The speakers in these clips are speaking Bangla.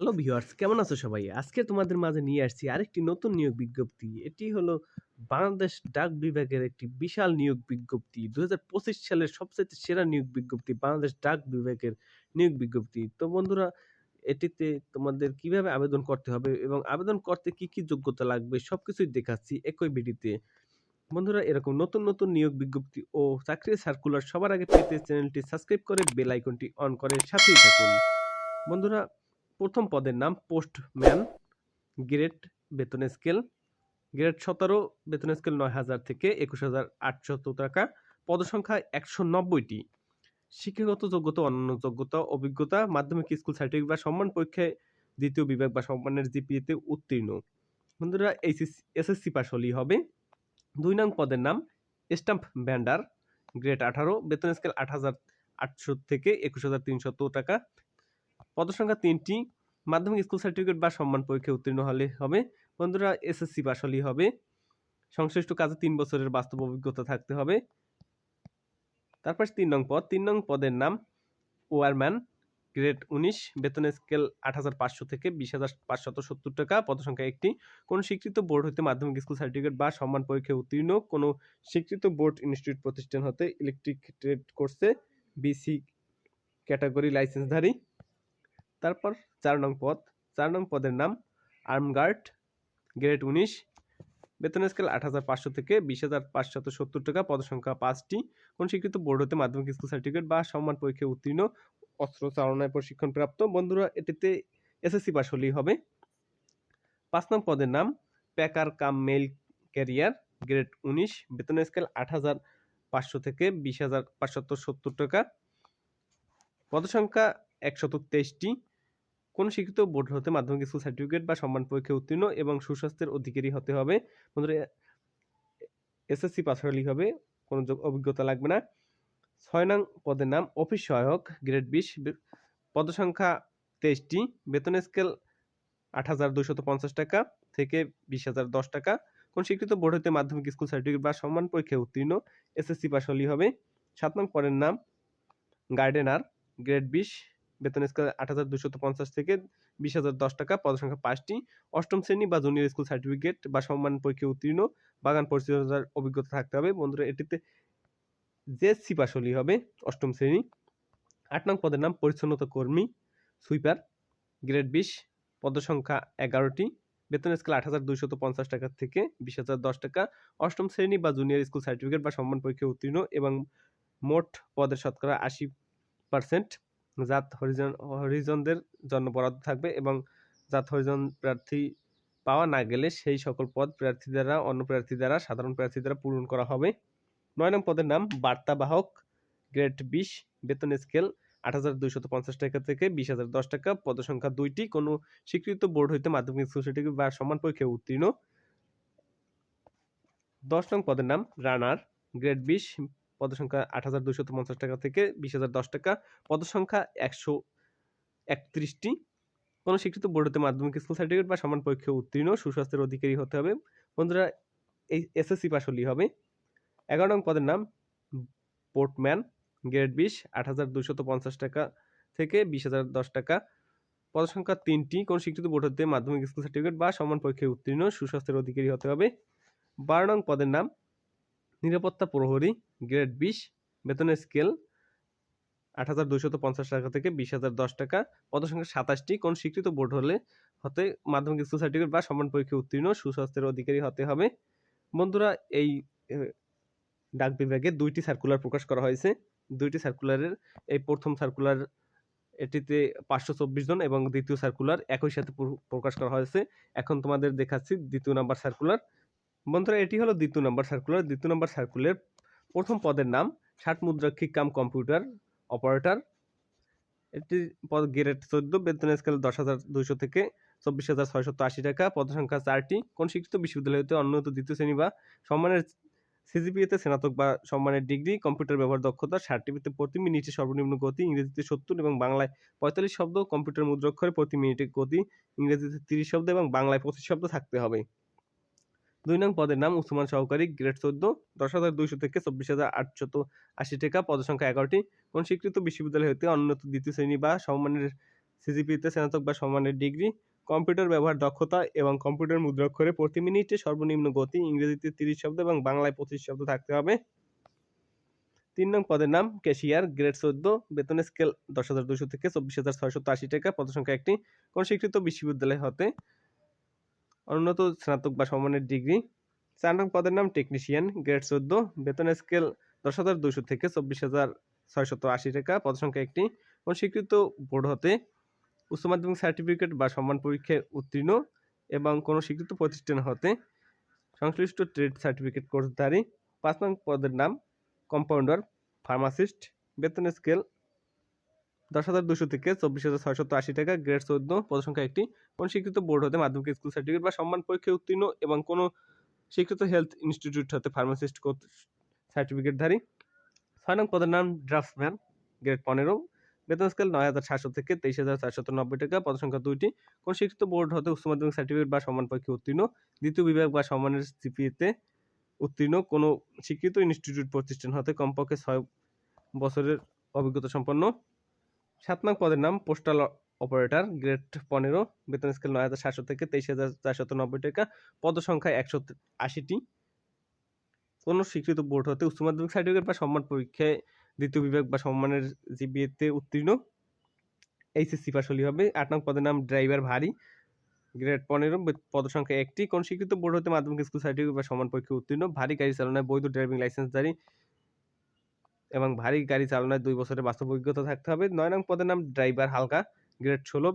হ্যালো ভিউয়ার্স কেমন আছো সবাই? আজকে তোমাদের মাঝে নিয়ে আসছি আরেকটি নতুন নিয়োগ বিজ্ঞপ্তি। এটি হলো বাংলাদেশ ডাক বিভাগের একটি বিশাল নিয়োগ বিজ্ঞপ্তি। দু হাজার পঁচিশ সালের সবচেয়ে সেরা নিয়োগ বিজ্ঞপ্তি বাংলাদেশ ডাক বিভাগের নিয়োগ বিজ্ঞপ্তি। তো বন্ধুরা, এটিতে তোমাদের কীভাবে আবেদন করতে হবে এবং আবেদন করতে কি কি যোগ্যতা লাগবে সব কিছুই দেখাচ্ছি একই ভিডিওতে বন্ধুরা, এরকম নতুন নতুন নিয়োগ বিজ্ঞপ্তি ও চাকরির সার্কুলার সবার আগে পেতে চ্যানেলটি সাবস্ক্রাইব করে বেল আইকনটি অন করে সাথেই থাকুন। বন্ধুরা প্রথম পদের নাম পোস্টম্যান গ্রেড বেতন স্কেল। গ্রেড সতেরো, বেতন স্কেল নয় হাজার থেকে একুশ হাজার আটশত টাকা। পদসংখ্যা একশো নব্বইটি। শিক্ষাগত যোগ্যতা, অন্যান্য যোগ্যতা, অভিজ্ঞতা, মাধ্যমিক, স্কুল, সার্টিফিকেট বা সম্মান পরীক্ষায় দ্বিতীয় বিভাগ বা সম্মানের জিপিএতে উত্তীর্ণ। বন্ধুরা এইচএসসি এসএসসি পাস হলেই হবে। দুই নং পদের নাম স্টাম্প ব্যান্ডার গ্রেড আঠারো, বেতন স্কেল আট হাজার আটশো থেকে একুশ হাজার তিনশত টাকা। পদসংখ্যা তিনটি, মাধ্যমিক স্কুল সার্টিফিকেট বা সম্মান পরীক্ষায় উত্তীর্ণ হলে হবে। বন্ধুরা এসএসসি পাস হলেই হবে। সংশ্লিষ্ট কাজে তিন বছরের বাস্তব অভিজ্ঞতা থাকতে হবে। তারপর তিন নং পদ। তিন নং পদের নাম ওয়ারম্যান, গ্রেড উনিশ, বেতন স্কেল আট হাজার পাঁচশো থেকে বিশ হাজার পাঁচশত সত্তর টাকা। পদসংখ্যা একটি। কোনো স্বীকৃত বোর্ড হতে মাধ্যমিক স্কুল সার্টিফিকেট বা সম্মান পরীক্ষায় উত্তীর্ণ। কোনো স্বীকৃত বোর্ড ইনস্টিটিউট প্রতিষ্ঠান হতে ইলেকট্রিক ট্রেড কোর্সে বিসি ক্যাটাগরি লাইসেন্সধারী তারপর চার নং পদ। চার নং পদের নাম আর্মগার্ড, গ্রেড উনিশ। বেতন স্কেল আট হাজার পাঁচশো থেকে বিশ হাজার পাঁচশত সত্তর টাকা। পদসংখ্যা পাঁচটি। কোন স্বীকৃত বোর্ড হতে মাধ্যমিক স্কুল সার্টিফিকেট বা সম্মান পরীক্ষায় উত্তীর্ণ, অস্ত্র চালনায় প্রশিক্ষণপ্রাপ্ত বন্ধুরা, এটিতে এসএসসি পাস হলেই হবে। পাঁচ নং পদের নাম packer cum mail carrier, grade উনিশ। বেতন স্কেল আট হাজার পাঁচশো থেকে বিশ হাজার পাঁচশত সত্তর টাকা। পদসংখ্যা একশত তেইশটি। কোন শিক্ষিত বোর্ড হতে মাধ্যমিক স্কুল সার্টিফিকেট বা সম্মান পরীক্ষায় উত্তীর্ণ এবং সুস্বাস্থ্যের অধিকারী হতে হবে। বন্ধুরা এসএসসি পাস হলেই হবে, কোনো অভিজ্ঞতা লাগবে না। ছয় নং পদের নাম অফিস সহায়ক গ্রেড বিশ। পদসংখ্যা তেইশটি। বেতন স্কেল আট হাজার দুশত পঞ্চাশ টাকা থেকে বিশ হাজার দশ টাকা। কোন স্বীকৃত বোর্ড হতে মাধ্যমিক স্কুল সার্টিফিকেট বা সম্মান পরীক্ষায় উত্তীর্ণ, এসএসসি পাস হলেই হবে। সাত নং পদের নাম গার্ডেনার গ্রেড বিশ। বেতন স্কেল আট হাজার দুশত পঞ্চাশ থেকে বিশ হাজার দশ টাকা, পদসংখ্যা পাঁচটি। অষ্টম শ্রেণি বা জুনিয়র স্কুল সার্টিফিকেট বা সম্মান পরীক্ষায় উত্তীর্ণ, বাগান পরিচর্যার অভিজ্ঞতা থাকতে হবে। বন্ধুরা, এটিতে জেএসসি পাস হলেই হবে অষ্টম শ্রেণি। আট নং পদের নাম পরিচ্ছন্নতা কর্মী সুইপার গ্রেড বিশ, পদসংখ্যা এগারোটি। বেতন স্কেল আট হাজার দুইশত পঞ্চাশ টাকা থেকে বিশ হাজার দশ টাকা। অষ্টম শ্রেণি বা জুনিয়র স্কুল সার্টিফিকেট বা সম্মান পরীক্ষায় উত্তীর্ণ এবং মোট পদের শতকরা আশি পার্সেন্ট জাত হরিজন, হরিজনদের জন্য বরাদ্দ থাকবে এবং জাত হরিজন প্রার্থী পাওয়া না গেলে সেই সকল পদ প্রার্থী দ্বারা অন্য প্রার্থী দ্বারা সাধারণ প্রার্থী দ্বারা পূরণ করা হবে। নয় নং পদের নাম বার্তাবাহক গ্রেড বিশ, বেতন স্কেল আট হাজার দুইশত পঞ্চাশ টাকা থেকে বিশ হাজার দশ টাকা। পদসংখ্যা দুইটি, কোনো স্বীকৃত বোর্ড হইতে মাধ্যমিক সোসাইটি বা সমান পরীক্ষায় উত্তীর্ণ। দশ নং পদের নাম রানার, গ্রেড বিশ পদসংখ্যা আট হাজার পঞ্চাশ টাকা থেকে বিশ হাজার দশ টাকা, পদসংখ্যা একশো একত্রিশটি। কোনো শিক্ষিত বোর্ড হতে মাধ্যমিক স্কুল সার্টিফিকেট বা সমান পরীক্ষায় উত্তীর্ণ, সুস্বাস্থ্যের অধিকারী হতে হবে। বন্ধুরা, এই এসএসসি পাস হলেই হবে। এগারো নং পদের নাম পোর্টম্যান গ্রেড বিশ, আট হাজার পঞ্চাশ টাকা থেকে বিশ হাজার দশ টাকা। পদসংখ্যা তিনটি, কোন স্বীকৃত বোর্ড হতে মাধ্যমিক স্কুল সার্টিফিকেট বা সমান পরীক্ষায় উত্তীর্ণ, সুস্বাস্থ্যের অধিকারী হতে হবে। বারো নং পদের নাম, নিরাপত্তা প্রহরী গ্রেড বিশ, বেতনের স্কেল আট হাজার দুইশত পঞ্চাশ টাকা থেকে বিশ হাজার দশ টাকা। পদসংখ্যা সাতাশটি। কোন স্বীকৃত বোর্ড হলে হতে মাধ্যমিক স্কুল সার্টিফিকেট বা সমান পরীক্ষা উত্তীর্ণ, সুস্বাস্থ্যের অধিকারী হতে হবে। বন্ধুরা, এই ডাক বিভাগে দুইটি সার্কুলার প্রকাশ করা হয়েছে। দুইটি সার্কুলারের এই প্রথম সার্কুলার এটিতে পাঁচশো চব্বিশ জন এবং দ্বিতীয় সার্কুলার একই সাথে প্রকাশ করা হয়েছে। এখন তোমাদের দেখাচ্ছি দ্বিতীয় নাম্বার সার্কুলার বন্ধুরা, এটি হলো দ্বিতীয় নাম্বার সার্কুলার দ্বিতীয় নাম্বার সার্কুলার প্রথম পদের নাম ষাট মুদ্রাক্ষিক কাম কম্পিউটার অপারেটর। একটি পদ গ্রেড চোদ্দ বেতন স্কেল দশ হাজার দুইশো থেকে চব্বিশ হাজার ছয়শত আশি টাকা। পদ সংখ্যা চারটি। কোন শিক্ষিত বিশ্ববিদ্যালয় হতে অন্যত দ্বিতীয় শ্রেণি বা সম্মানের সিজিপিএতে স্নাতক বা সম্মানের ডিগ্রি, কম্পিউটার ব্যবহার দক্ষতা, সার্টিফিকেটে প্রতি মিনিটে সর্বনিম্ন গতি, ইংরেজিতে সত্তর এবং বাংলায় পঁয়তাল্লিশ শব্দ, কম্পিউটার মুদ্রাক্ষরে প্রতি মিনিটে গতি, ইংরেজিতে তিরিশ শব্দ এবং বাংলায় পঁচিশ শব্দ থাকতে হবে। দুই নং পদের নাম উসমান সহকারী গ্রেড চোদ্দ, দশ হাজার দুইশো থেকে চব্বিশ হাজার আটশত আশি টাকা। পদ সংখ্যা এগারোটি। কোন স্বীকৃত বিশ্ববিদ্যালয় হতে অনুন্নত দ্বিতীয় শ্রেণি বা সম্মানের সিজিপিতে স্নাতক বা সমানের ডিগ্রি? কম্পিউটার ব্যবহার দক্ষতা এবং কম্পিউটার মুদ্রাক্ষরে প্রতি মিনিটে সর্বনিম্ন গতি, ইংরেজিতে তিরিশ শব্দ এবং বাংলায় পঁচিশ শব্দ থাকতে হবে। তিন নং পদের নাম ক্যাশিয়ার, গ্রেড চোদ্দ, বেতন স্কেল দশ হাজার দুশো থেকে চব্বিশ হাজার ছয়শত আশি টাকা। পদসংখ্যা একটি। কোন স্বীকৃত বিশ্ববিদ্যালয় হতে অনুন্নত স্নাতক বা সমানের ডিগ্রি। নং পদের নাম টেকনিশিয়ান গ্রেড চোদ্দ। বেতন স্কেল দশ হাজার দুশো থেকে চব্বিশ হাজার ছয়শত আশি টাকা। পদসংখ্যা একটি। কোন স্বীকৃত বোর্ড হতে উচ্চ মাধ্যমিক সার্টিফিকেট বা সম্মান পরীক্ষায় উত্তীর্ণ এবং কোনো স্বীকৃত প্রতিষ্ঠান হতে সংশ্লিষ্ট ট্রেড সার্টিফিকেট কোর্সধারী পাঁচ নং পদের নাম কম্পাউন্ডার ফার্মাসিস্ট বেতন স্কেল দশ হাজার দুশো থেকে চব্বিশ হাজার ছয়শত আশি টাকা গ্রেড চোদ্দ, পদসংখ্যা একটি। কোন স্বীকৃত বোর্ড হতে মাধ্যমিক স্কুল সার্টিফিকেট বা সম্মান পরীক্ষায় উত্তীর্ণ এবং কোনো স্বীকৃত হেলথ ইনস্টিটিউট হতে ফার্মাসিস্ট সার্টিফিকেটধারী ছয় নং পদের নাম ড্রাফটসম্যান গ্রেড পনেরো। বেতন স্কেল নয় হাজার সাতশো থেকে তেইশ হাজার চারশত নব্বই টাকা, পদসংখ্যা দুইটি। কোন স্বীকৃত বোর্ড হতে উচ্চ মাধ্যমিক সার্টিফিকেট বা সম্মান পরীক্ষায় উত্তীর্ণ। দ্বিতীয় বিভাগ বা সম্মানের সিপিএতে উত্তীর্ণ। কোনো স্বীকৃত ইনস্টিটিউট প্রতিষ্ঠান হতে কমপক্ষে ছয় বছরের অভিজ্ঞতা সম্পন্ন। সাত নং পদের নাম পোস্টাল অপারেটর গ্রেড পনেরো, বেতন স্কেল নয় হাজার সাতশো থেকে তেইশ হাজার চারশত নব্বই টাকা, পদ সংখ্যা একশো আশিটি। কোনো স্বীকৃত বোর্ড হতে উচ্চ মাধ্যমিক সার্টিফিকেট বা সম্মান পরীক্ষায় দ্বিতীয় বিভাগ বা সম্মানের জিবিএতে উত্তীর্ণ। এইচএসসি পাশ হলেই হবে। আট নং পদের নাম ড্রাইভার ভারী। গ্রেড পনেরো পদ সংখ্যা একটি। কোন স্বীকৃত বোর্ড হতে মাধ্যমিক স্কুল সার্টিফিকেট বা সমান পরীক্ষায় উত্তীর্ণ। ভারী গাড়ি চালনায় বৈধ ড্রাইভিং লাইসেন্স জারি। এবং ভারী গাড়ি চালনায় দুই বছরের বাস্তব অভিজ্ঞতা থাকতে হবে। নয় নং পদের নাম ড্রাইভার হালকা, গ্রেড ষোলো।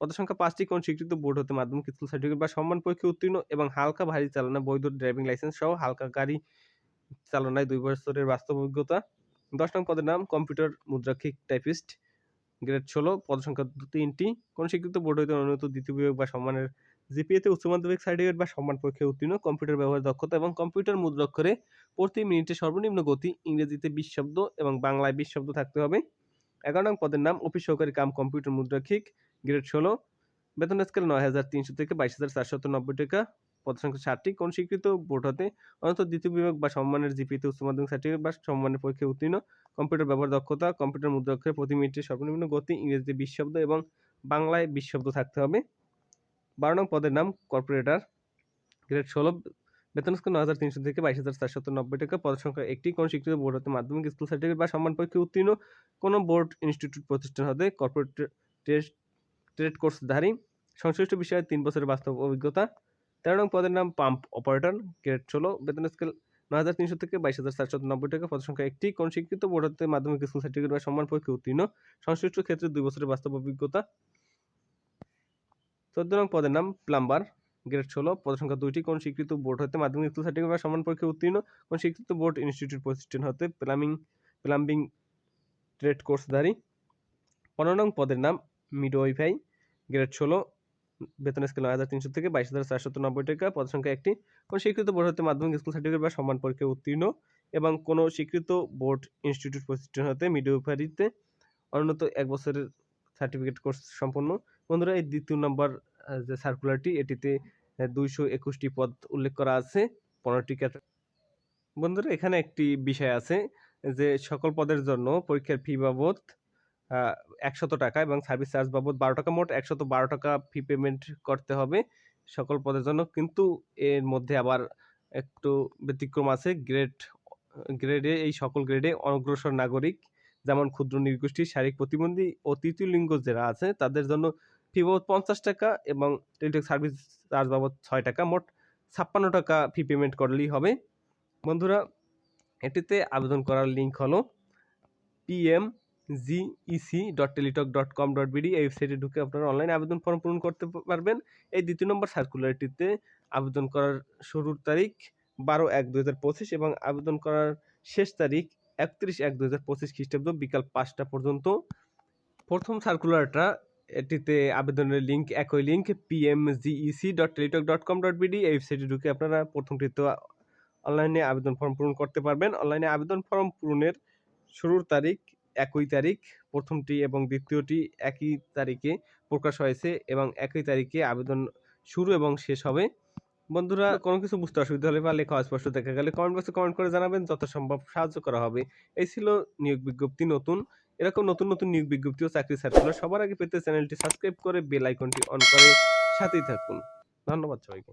পদ সংখ্যা পাঁচটি, কোন স্বীকৃত বোর্ড হতে মাধ্যমিক স্কুল সার্টিফিকেট বা সম্মান পরীক্ষায় উত্তীর্ণ এবং হালকা ভারী চালানো বৈধ ড্রাইভিং লাইসেন্স সহ হালকা গাড়ি চালনায় দুই বছরের বাস্তব অভিজ্ঞতা। দশ নং পদের নাম কম্পিউটার মুদ্রাক্ষিক টাইপিস্ট, গ্রেড ষোলো। পদ সংখ্যা তিনটি, কোন স্বীকৃত বোর্ড হইতে অনুন্নত দ্বিতীয় বিভাগ বা সম্মানের জিপিএতে উচ্চ মাধ্যমিক সার্টিফিকেট বা সম্মান পরীক্ষায় উত্তীর্ণ কম্পিউটার ব্যবহার দক্ষতা এবং কম্পিউটার মুদ্রাক্ষরে প্রতি মিনিটে সর্বনিম্ন গতি, ইংরেজিতে বিশ শব্দ এবং বাংলায় বিশ শব্দ থাকতে হবে। এগারো নং পদের নাম, অফিস সহকারী কাম কম্পিউটার মুদ্রাক্ষিক গ্রেড ষোলো। বেতন স্কেল নয় হাজার তিনশো থেকে বাইশ হাজার চারশত নব্বই টাকা। পদ সংখ্যা ষাটটি। কোন স্বীকৃত বোর্ড হতে অন্তত দ্বিতীয় বিভাগ বা সম্মানের জিপিতে উচ্চ মাধ্যমিক সার্টিফিকেট বা সম্মানের পরীক্ষায় উত্তীর্ণ কম্পিউটার ব্যবহার দক্ষতা কম্পিউটার মুদ্রাক্ষরে প্রতি মিনিটে সর্বনিম্ন গতি, ইংরেজিতে বিশ শব্দ এবং বাংলায় বিশ শব্দ থাকতে হবে। বারো নং পদের নাম কর্পোরেটর। গ্রেড ষোলো, বেতন স্কেল নয় হাজার তিনশো থেকে বাইশ হাজার চারশত নব্বই টাকা। পদ সংখ্যা একটি। কোন স্বীকৃত বোর্ড হতে মাধ্যমিক, স্কুল সার্টিফিকেট বা সম্মান পরীক্ষায় উত্তীর্ণ কোনো বোর্ড ইনস্টিটিউট প্রতিষ্ঠান হতে কর্পোরেট ট্রেড কোর্সধারী সংশ্লিষ্ট বিষয়ে তিন বছরের বাস্তব অভিজ্ঞতা। তেরো নং পদের নাম পাম্প অপারেটর। গ্রেড ষোলো, বেতন স্কেল নয় হাজার তিনশো থেকে বাইশ হাজার চারশো নব্বই টাকা। পদ সংখ্যা একটি। কোন স্বীকৃত বোর্ড হতে মাধ্যমিক, স্কুল সার্টিফিকেট বা সম্মান পরীক্ষায় উত্তীর্ণ। সংশ্লিষ্ট ক্ষেত্রে দুই বছরের বাস্তব অভিজ্ঞতা। চোদ্দ নং পদের নাম প্লাম্বার, গ্রেড ষোলো পদ সংখ্যা দুইটি, কোন স্বীকৃত বোর্ড হতে মাধ্যমিক স্কুল সার্টিফিকেট বা সম্মান পরীক্ষায় উত্তীর্ণ, কোন স্বীকৃত বোর্ড ইনস্টিটিউট প্রতিষ্ঠান হতে প্লাম্বিং প্লাম্বিং ট্রেড কোর্সধারী। পনেরো নং পদের নাম মিডওয়াইফাই, গ্রেড ষোলো, বেতন স্কেল নয় হাজার তিনশো থেকে বাইশ হাজার চারশত নব্বই টাকা পদ সংখ্যা একটি, কোন স্বীকৃত বোর্ড হতে মাধ্যমিক স্কুল সার্টিফিকেট বা সম্মান পরীক্ষায় উত্তীর্ণ, এবং কোনো স্বীকৃত বোর্ড ইনস্টিটিউট প্রতিষ্ঠান হতে মিডওয়াইফারিতে অনুন্নত এক বছরের সার্টিফিকেট কোর্স সম্পন্ন। বন্ধুরা, এই দ্বিতীয় নম্বর যে সার্কুলারটি এটিতে দুইশো একুশটি পদ উল্লেখ করা আছে, পনেরোটি বন্ধুরা, এখানে একটি বিষয় আছে যে সকল পদের জন্য পরীক্ষার ফি বাবদ একশত টাকা এবং সার্ভিস চার্জ বাবদ বারো টাকা, মোট একশত বারো টাকা ফি পেমেন্ট করতে হবে সকল পদের জন্য। কিন্তু এর মধ্যে আবার একটু ব্যতিক্রম আছে গ্রেড গ্রেডে এই সকল গ্রেডে অনগ্রসর নাগরিক যেমন ক্ষুদ্র নির্গোষ্ঠী শারীরিক প্রতিবন্ধী ও তৃতীয় লিঙ্গ যারা আছে, তাদের জন্য ফি বাবদ পঞ্চাশ টাকা এবং টেলিটক সার্ভিস চার্জ বাবদ ছয় টাকা। মোট ছাপ্পান্ন টাকা ফি পেমেন্ট করলেই হবে। বন্ধুরা, এটিতে আবেদন করার লিঙ্ক হলো PM GEC dot Teletalk dot com dot BD এই ওয়েবসাইটে ঢুকে আপনারা অনলাইনে আবেদন ফর্ম পূরণ করতে পারবেন। এই দ্বিতীয় নম্বর সার্কুলারটিতে আবেদন করার শুরুর তারিখ বারো এক দু হাজার পঁচিশ এবং আবেদন করার শেষ তারিখ একত্রিশ এক দু হাজার পঁচিশ খ্রিস্টাব্দ বিকাল পাঁচটা পর্যন্ত। প্রথম সার্কুলারটা এটিতে আবেদনের লিঙ্ক একই link PMGEC dot Teletalk dot com dot BD এই ওয়েবসাইটে ঢুকে আপনারা প্রথমটিতে অনলাইনে আবেদন ফর্ম পূরণ করতে পারবেন। অনলাইনে আবেদন ফর্ম পূরণের শুরুর তারিখ একই তারিখ, প্রথমটি এবং দ্বিতীয়টি একই তারিখে প্রকাশ হয়েছে এবং একই তারিখে আবেদন শুরু এবং শেষ হবে। বন্ধুরা, কোনো কিছু বুঝতে অসুবিধা হলে বা লেখা স্পষ্ট দেখা গেলে কমেন্ট বক্সে কমেন্ট করে জানাবেন যত সম্ভব সাহায্য করা হবে। এই ছিল নিয়োগ বিজ্ঞপ্তি নতুন। এরকম নতুন নতুন নিয়োগ বিজ্ঞপ্তি ও চাকরি সার্কুলার সবার আগে পেতে চ্যানেলটি সাবস্ক্রাইব করে বেল আইকনটি অন করে সাথেই থাকুন। ধন্যবাদ সবাইকে।